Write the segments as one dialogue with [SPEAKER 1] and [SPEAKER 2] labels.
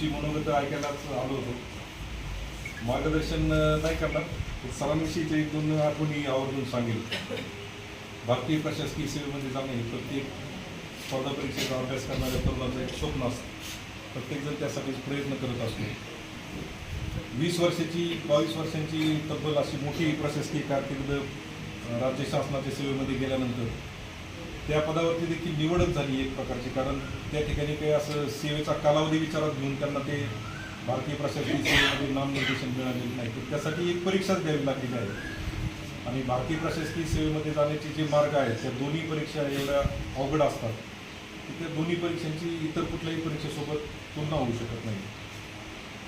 [SPEAKER 1] तुमची मनोगत ऐकायलाच आलो होतो. मार्गदर्शन नाही करणार सरांविषयीच्या एक दोन आठवणी आवर्जून सांगेल. भारतीय प्रशासकीय सेवेमध्ये जाणे हे प्रत्येक स्पर्धा परीक्षेचा अभ्यास करणाऱ्या तरुणाचं एक स्वप्न असतं. प्रत्येकजण त्यासाठी प्रयत्न करत असतो. वीस वर्षाची बावीस वर्षांची तब्बल अशी मोठी प्रशासकीय कारकिर्द राज्य शासनाच्या सेवेमध्ये गेल्यानंतर त्या पदावरती देखील निवडच झाली एक प्रकारची. कारण त्या ठिकाणी काही असं सेवेचा कालावधी विचारात घेऊन त्यांना ते भारतीय प्रशासकीय सेवेमध्ये नामनिर्देशन मिळालेलं नाही. तर त्यासाठी एक परीक्षाच द्यावी लागलेली आहे. आणि भारतीय प्रशासकीय सेवेमध्ये जाण्याचे जे मार्ग आहेत त्या दोन्ही परीक्षा एवढ्या अवघड असतात. की त्या दोन्ही परीक्षांची इतर कुठल्याही परीक्षेसोबत तुलना होऊ शकत नाही.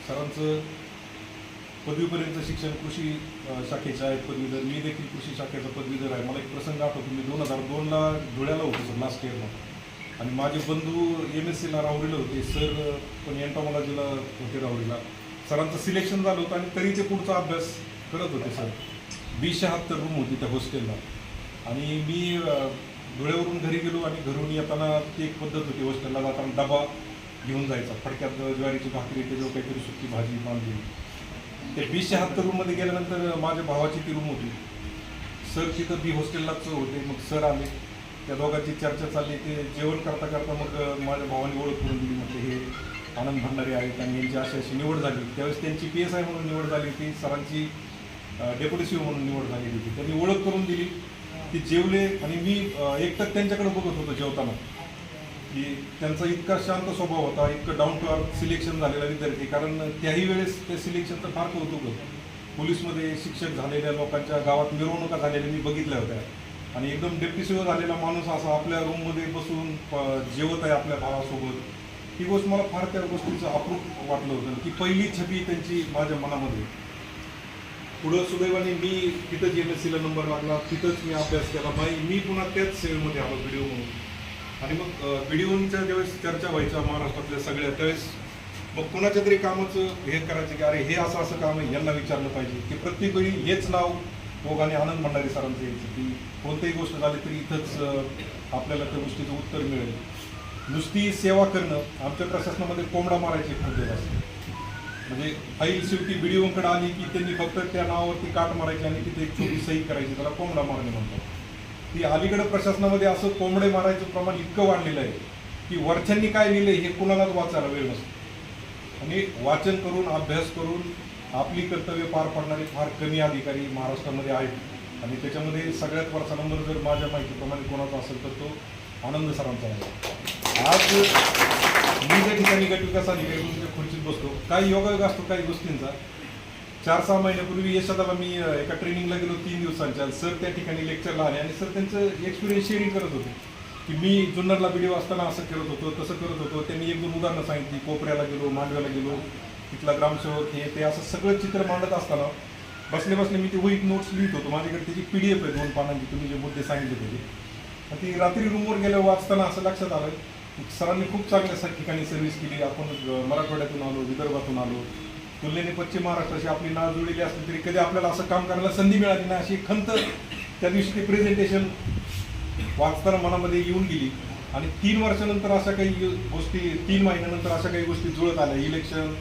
[SPEAKER 1] सरांचं पदवीपर्यंत शिक्षण कृषी शाखेचं आहे पदवीधर. मी देखील कृषी शाखेचा पदवीधर आहे. मला एक प्रसंग आठवतो. मी दोन हजार दोनला धुळ्याला होतो सर लास्ट इयरला आणि माझे बंधू एम एस सीला राहुरीला होते. सर पण एन्टॉमॉलॉजीला होते राहुरीला. सरांचं सिलेक्शन झालं होतं आणि तरी ते पुढचा अभ्यास करत होते सर. बी शहात्तर रूम होती त्या हॉस्टेलला आणि मी धुळ्यावरून घरी गेलो आणि घरून येताना ती एक पद्धत होती हॉस्टेलला जाताना डबा घेऊन जायचा. फडक्यात ज्वारीची भाकरी त्याच्यावर काहीतरी सुकी भाजी बांधली ते बी शहात्तर रूममध्ये गेल्यानंतर माझ्या भावाची ती रूम होती. सर तिथं बी हॉस्टेललाच होते मग सर आले. त्या दोघांची चर्चा चालली. ते जेवण करता करता मग माझ्या भावाने ओळख करून दिली. म्हटलं हे आनंद भंडारे आहेत आणि यांची अशी अशी निवड झाली. त्यावेळेस त्यांची पी एस आय म्हणून निवड झाली होती. सरांची डेप्युटी सी म्हणून निवड झालेली होती. त्यांनी ओळख करून दिली. ती जेवले आणि मी एकटक त्यांच्याकडे बघत होतो जेवताना. की त्यांचा इतका शांत स्वभाव होता इतकं डाऊन टू अर्थ सिलेक्शन झालेला विद्यार्थी कारण त्याही वेळेस ते सिलेक्शन तर फार कौतुक होतं. पोलीसमध्ये शिक्षक झालेल्या लोकांच्या गावात मिरवणुका झालेल्या मी बघितल्या होत्या. आणि एकदम डेप्टिसिव्ह झालेला माणूस असा आपल्या रूममध्ये बसून जेवत आहे आपल्या भावासोबत. ही गोष्ट मला फार त्या गोष्टीचं अप्रूप वाटलं होतं. की पहिली छबी त्यांची माझ्या मनामध्ये. पुढं सुदैवाने मी तिथंच एम एस सीला नंबर लागला तिथंच मी अभ्यास केला. माई मी पुन्हा त्याच सेवेमध्ये आलो व्हिडिओ म्हणून. आणि मग व्हिडिओच्या ज्यावेळेस चर्चा व्हायच्या महाराष्ट्रातल्या सगळ्या त्यावेळेस मग कुणाच्या तरी कामाचं हे करायचं की अरे हे असं असं काम आहे यांना विचारलं पाहिजे. की प्रत्येक वेळी हेच नाव मोगाने आनंद भंडारे सरांचं यायचं की कोणतीही गोष्ट झाली तरी इथंच आपल्याला त्या गोष्टीचं उत्तर मिळेल. नुसती सेवा करणं आमच्या प्रशासनामध्ये कोंबडा मारायची पद्धत असते. म्हणजे फाईल शेवटी व्हिडिओकडे आली की त्यांनी फक्त त्या नावावरती काट मारायची आणि तिथे एक छोटी सही करायची त्याला कोंबडा मारणे म्हणतात. ती अलीकडे प्रशासनामध्ये असं कोंबडे मारायचं प्रमाण इतकं वाढलेलं आहे की वरच्यांनी काय लिहिलं हे कुणालाच वाचायला वेळ नसतो. आणि वाचन करून अभ्यास करून आपली कर्तव्य पार पाडणारे फार कमी अधिकारी महाराष्ट्रामध्ये आहेत. आणि त्याच्यामध्ये सगळ्यात वरचा नंबर जर माझ्या माहितीप्रमाणे कोणाचा असेल तर तो आनंद सरांचा आहे. आज मी ज्या ठिकाणी गट विकास अधिकारी खुर्चीत बसतो काही योगायोग असतो काही गोष्टींचा. चार सहा महिन्यापूर्वी यशादाला मी एका ट्रेनिंगला गेलो तीन दिवसांच्या. सर त्या ठिकाणी लेक्चरला आले आणि सर त्यांचं एक्सपिरियन्स शेअरिंग करत होते. की मी जुन्नरला व्हिडिओ असताना असं करत होतो तसं करत होतो. त्यांनी एक दोन उदाहरणं सांगितली. कोपऱ्याला गेलो मांडव्याला गेलो तिथला ग्रामसेवक हे ते असं सगळं चित्र मांडत असताना बसले बसले मी ते वहीत नोट्स लिहित होतो. माझ्याकडे त्याची पी डी एफ आहे दोन पानांची. तुम्ही जे मुद्दे सांगितले होते आणि ती रात्री रूमवर गेल्यावर वाचताना असं लक्षात आलं सरांनी खूप चांगल्या ठिकाणी सर्व्हिस केली. आपण मराठवाड्यातून आलो विदर्भातून आलो. तुलनेने पश्चिम महाराष्ट्राशी आपली नाव जुळलेली असली तरी कधी आपल्याला असं काम करायला संधी मिळाली नाही अशी खंत त्या दिवशी ते प्रेझेंटेशन वाचताना मनामध्ये येऊन गेली. आणि तीन वर्षानंतर अशा काही गोष्टी तीन महिन्यानंतर अशा काही गोष्टी जुळत आल्या. इलेक्शन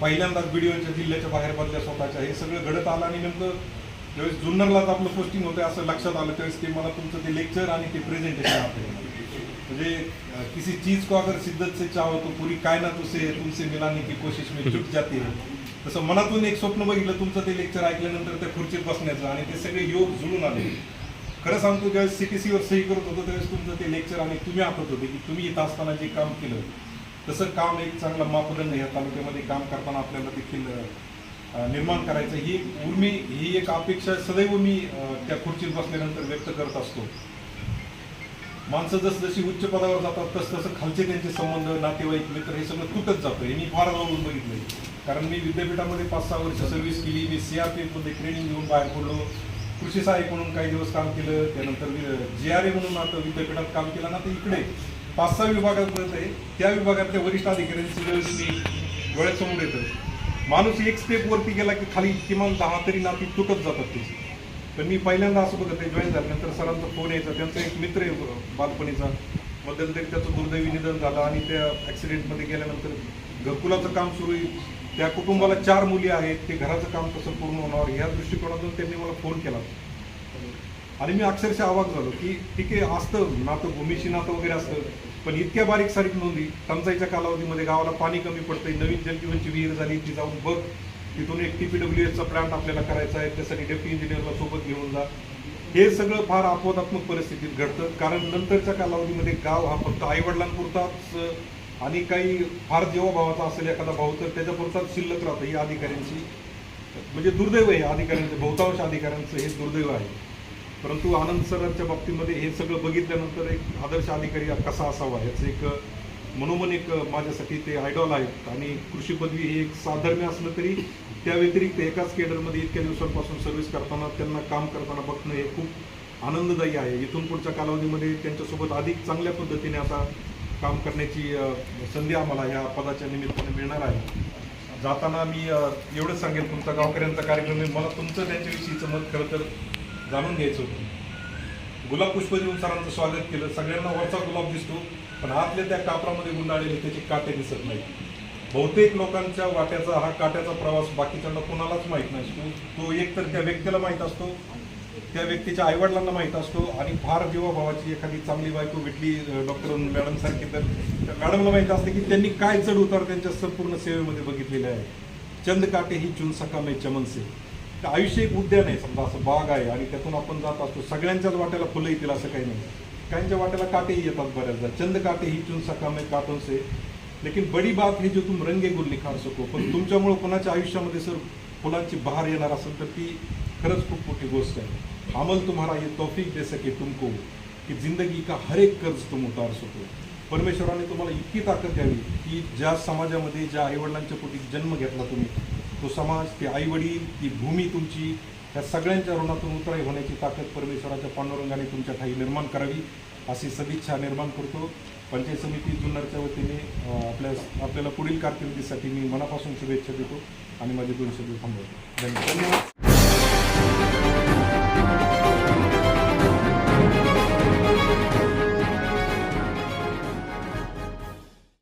[SPEAKER 1] पहिल्यांदाच बीडीओच्या जिल्ह्याच्या बाहेर पडल्या स्वतःच्या. हे सगळं घडत आलं आणि नेमकं ज्यावेळेस जुन्नरलाच आपलं पोस्टिंग होतं असं लक्षात आलं त्यावेळेस ते मला तुमचं ते लेक्चर आणि ते प्रेझेंटेशन आपलं म्हणजे किसी चीज को अगर शिद्दत से चाहो तो पूरी कायनात उसे तुमसे मिलाने की कोशिश में जुट जाती है. तसं मनातून एक स्वप्न बघितलं तुमचं ते लेक्चर ऐकल्यानंतर त्या खुर्चीत बसण्याचं आणि ते सगळे योग जुळून आले. खरं सांगतो ज्यावेळेस सी टी सीवर सही करत होतो त्यावेळेस तुमचं ते लेक्चर आणि तुम्ही आखत होते की तुम्ही इथं असताना जे काम केलं तसं काम एक चांगला मापदंड ह्या तालुक्यामध्ये काम करताना आपल्याला देखील निर्माण करायचं. ही उर्मी ही एक अपेक्षा सदैव मी त्या खुर्चीत बसल्यानंतर व्यक्त करत असतो. माणसं जसं जशी उच्च पदावर जातात तस तसं खालचे त्यांचे संबंध नातेवाईक मित्र हे सगळं तुटत जातं. हे मी फार जवळून बघितलंय. कारण मी विद्यापीठामध्ये पाच सहा वर्ष सर्व्हिस केली. मी सी आर पी मध्ये ट्रेनिंग घेऊन बाहेर पडलो. कृषी सहाय्यक म्हणून काही दिवस काम केलं. त्यानंतर जी आर ए म्हणून आता विद्यापीठात काम केलं. ना तर इकडे पाच सहा विभागापर्यंत आहे. त्या विभागातल्या वरिष्ठ अधिकाऱ्यांची वेळेस मी डोळ्यासमोर येतं माणूस एक स्टेप वरती गेला की खाली किमान दहा तरी नाती तुटत जातात त्याची तर मी पहिल्यांदा असं बघत ते जॉईन झाल्यानंतर सरांचा फोन यायचा त्यांचा एक मित्र आहे बालपणीचा. मध्यंतरी त्याचं दुर्दैवी निधन झालं आणि त्या ॲक्सिडेंटमध्ये गेल्यानंतर घरकुलाचं काम सुरू आहे. त्या कुटुंबाला चार मुली आहेत ते घराचं काम कसं पूर्ण होणार. ह्या दृष्टिकोनातून त्यांनी मला फोन केला. आणि मी अक्षरशः आवाज झालो की ठीक आहे असतं नातं भूमीशी नातं वगैरे असतं पण इतक्या बारीक सारीक नोंदी टंचाईच्या कालावधीमध्ये गावाला पाणी कमी पडतंय नवीन जलजीवनची विहीर झाली ती जाऊन बघ. तिथून एक टी पी डब्ल्यू एसचा प्लांट आपल्याला करायचा आहे. त्यासाठी डेप्टी इंजिनियरला सोबत घेऊन जा. हे सगळं फार अपवादात्मक परिस्थितीत घडतं. कारण नंतरच्या कालावधीमध्ये गाव हा फक्त आईवडिलांपुरताच आणि काही फार जीवाभावाचा असेल एखादा भाऊ तर त्याच्यापुरताच शिल्लक राहतं ही अधिकाऱ्यांची. म्हणजे दुर्दैव आहे अधिकाऱ्यांचं बहुतांश अधिकाऱ्यांचं हे दुर्दैव आहे. परंतु आनंद सरांच्या बाबतीमध्ये हे सगळं बघितल्यानंतर एक आदर्श अधिकारी कसा असावा याचं एक मनोमन एक माझ्यासाठी ते आयडॉल आहेत. आणि कृषी पदवी हे एक साधर्म्य असलं तरी त्या व्यतिरिक्त एकाच केडरमध्ये इतक्या दिवसांपासून सर्व्हिस करताना त्यांना काम करताना बघणं हे खूप आनंददायी आहे. इथून पुढच्या कालावधीमध्ये त्यांच्यासोबत अधिक चांगल्या पद्धतीने आता काम करण्याची संधी आम्हाला या पदाच्या निमित्ताने मिळणार आहे. जाताना मी एवढं एवढंच सांगेल तुमचा गावकऱ्यांचा कार्यक्रम मला तुमचं त्यांच्याविषयीचं मत खरं तर जाणून घ्यायचं होतं. गुलाब पुष्प देऊन सरांचं स्वागत केलं. सगळ्यांना वरचा गुलाब दिसतो. पण आतल्या त्या कापरामध्ये गुंडाळलेले त्याचे काटे दिसत नाही बहुतेक लोकांच्या वाट्याचा हा काट्याचा प्रवास बाकीच्यांना कोणालाच माहीत नसतो. तो एक तर त्या व्यक्तीला माहीत असतो त्या व्यक्तीच्या आईवडिलांना माहीत असतो आणि फार जीवाभावाची एखादी चांगली बायको भेटली डॉक्टर मॅडम सारखी तर त्या मॅडमला माहीत असते की त्यांनी काय चढ उतार त्यांच्या संपूर्ण सेवेमध्ये बघितलेले आहे. चंद काटे ही चुन सका मे चमनसे. आयुष्य एक उद्यान आहे समजा असं बाग आहे आणि त्यातून आपण जात असतो. सगळ्यांच्याच वाट्याला फुलं येतील असं काही नाही. काहींच्या वाट्याला काटेही येतात बऱ्याचदा. चंद काटे ही चुन सकामे काटों से. लेकिन बडी बात हे जो तुम रंगे गुल निखार सको. पण तुमच्यामुळे कोणाच्या आयुष्यामध्ये सर फुलांची बहार येणार असेल तर ती खरंच खूप मोठी गोष्ट आहे. अमल तुम्हाला ये तौफीक दे सके तुमको की जिंदगी का हर एक कर्ज तुम उतार सको. परमेश्वराने तुम्हाला इतकी ताकद द्यावी की ज्या समाजामध्ये ज्या आईवडिलांच्या पोटी जन्म घेतला तुम्ही तो समाज ते आईवडील ती भूमी तुमची या सगळ्यांच्या ऋणातून उतराई होण्याची ताकद परमेश्वराच्या पांडुरंगाने तुमच्या ठाई निर्माण करावी अशी सदिच्छा निर्माण करतो. पंचायत समिती जुन्नरच्या वतीने आपल्या आपल्याला पुढील कारकिर्दीसाठी मी मनापासून शुभेच्छा देतो आणि माझे दोन शब्द थांबवतो. धन्यवाद.